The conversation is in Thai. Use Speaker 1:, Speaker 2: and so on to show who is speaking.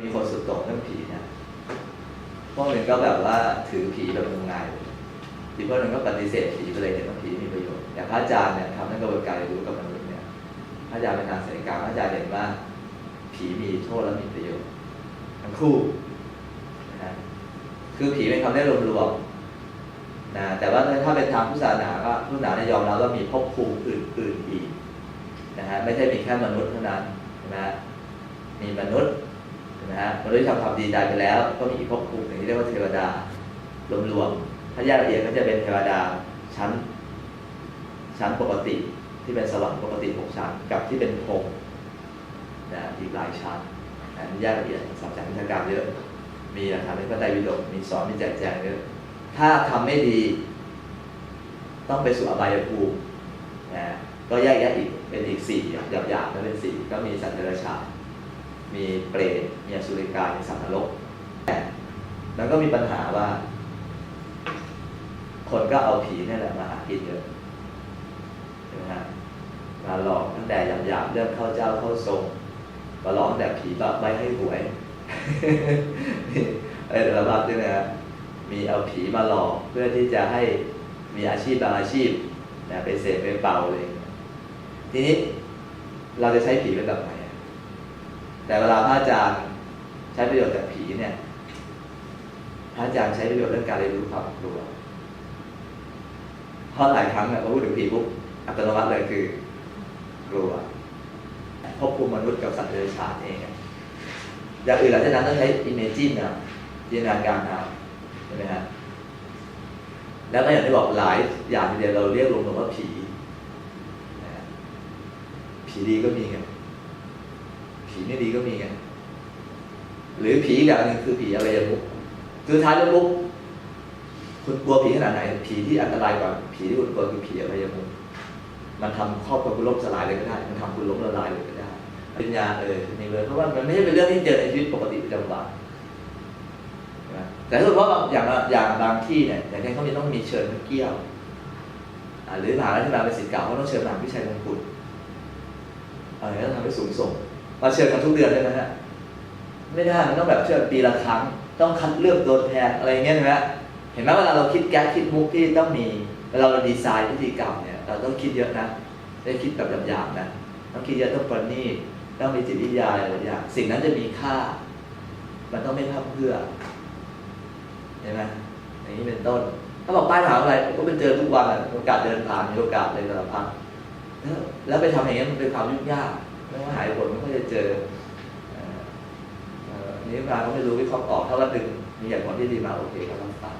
Speaker 1: มีคนสุดโต่งเรื่องผีนะพวกหนึ่งก็แบบว่าถือผีแบบงมงายอีกพวกหนึ่งก็ปฏิเสธผีไปเลยเห็นว่าผีมีประโยชน์อย่างพระอาจารย์เนี่ยทำให้กระบวนการเรียนรู้กับมนุษย์เนี่ยพระอาจารย์เป็นทางสายกลางพระอาจารย์เห็นว่า ผีมีโทษและมีประโยชน์ทั้งคู่นะฮะคือผีเป็นคำได้รวมๆนะแต่ว่าถ้าเป็นทางพุทธศาสนาก็พุทธศาสนายอมรับว่ามีภพภูมิอื่นๆอีกนะฮะไม่ใช่มีแค่มนุษย์เท่านั้นใช่ไหมฮะมีมนุษย์ นะฮะมนุษย์ที่ทำความดีตายไปแล้ว ก็มีอีกภพภูมิหนึ่งที่เรียกว่าเทวดารวมๆถ้าแยกละเอียดก็จะเป็นเทวดาชั้น ชั้นปกติที่เป็นสวรรค์ปกติหกชั้นกับที่เป็นพรมนะอีกหลายชั้นนะนี่แยกละเอียดสับจากวิชาการเยอะ มีหลักฐานในพระไตรปิฎกมีสอนมีแจกแจงเยอะถ้าทำไม่ดี ต้องไปสู่อบายภูมินะก็แยกแยะอีกเป็นอีกสี่หยาบหยาบๆนะเป็นสี่ก็มีสัตว์เดรัจฉาน มีเปรตมีอสุริกายมีสัตว์นรกแต่แล้วก็มีปัญหาว่า คนก็เอาผีนี่แหละมาหากินเยอะใช่ไหมฮะมาหลอกตั้งแต่หยาบๆเรื่องเข้าเจ้าเข้าทรงมาหลอกแต่ผีแบบใบให้หวยเออระบับด้วยนะฮะมีเอาผีมาหลอกเพื่อที่จะให้มีอาชีพบางอาชีพนะไปเสพไปเป่าเลย ทีนี้เราจะใช้ผีเป็นแบบไหน แต่เวลาพระอาจารย์ใช้ประโยชน์จากผีเนี่ย พระอาจารย์ใช้ประโยชน์เรื่องการเรียนรู้ความกลัว เพราะหลายครั้งเนี่ยพอพูดถึงผีปุ๊บอัตโนมัติเลยคือกลัวพบภูมิมนุษย์กับสัตว์เดรัจฉานเองอะอย่างอื่นหลังจากนั้นต้องใช้ imagine นะจินตนาการเอาใช่ไหมฮะแล้วก็อย่างที่บอกหลายอย่างทีเดียวเราเรียกรวมๆว่าผีผีดีก็มีไง ผีไม่ดีก็มีไงหรือผีอย่างหนึ่งคือผีอะไรมุกคือท้ายแล้วมุกคุณกลัวผีขนาดไหน ผีที่อันตรายกว่าผีที่คุณกลัวคือผีอะไรยมุกมันทำครอบครัวคุณล่มสลายเลยก็ได้มันทำคุณล้มละลายเลยก็ได้ปัญญาเออนี่เลยเพราะว่ามันไม่ใช่เป็นเรื่องที่เจอในชีวิตปกติประจำวันแต่ถ้าเกิดว่าอย่างอย่างบางที่เนี่ยอย่างเช่นเขามีต้องมีเชิญพระเกี้ยวหรือมหาลัยที่มาเป็นศิษย์เก่าเขาต้องเชิญมหาพิชัยมงกุฎอะไรก็ทำให้สูงส่ง มาเชิญกันทุกเดือนเลยนะฮะไม่ได้มันต้องแบบเชิญปีละครั้ง ต้องคัดเลือกตัวแทนอะไรเงี้ยใช่ไหมเห็นไหมเวลาเราคิดแก๊สคิดมุกที่ต้องมีเวลาเราดีไซน์พิธีกรรมเนี่ยเราต้องคิดเยอะนะได้คิดแบบหยาบๆนะต้องคิดเยอะต้องประณีตต้องมีจิตวิทยาอะไรหลายอย่างสิ่งนั้นจะมีค่า มันต้องไม่พร่ำเพื่อเห็นไหมอย่างนี้เป็นต้น ถ้าบอกป้ายมหาอะไรก็เป็นเจอทุกวันโอกาสเดินผ่านมีโอกาสเลยสารพัดแล้วแล้วไปทำอย่างนี้ยมันเป็นความยุ่งยาก ไม่ว่าหายผลไม่ค่อยจะเจอนี่มาก็ไม่รู้วิเคราะห์ตอบถ้าว่าดึงมีอย่างคนที่ดีมาโอเคก็ต้องฟัง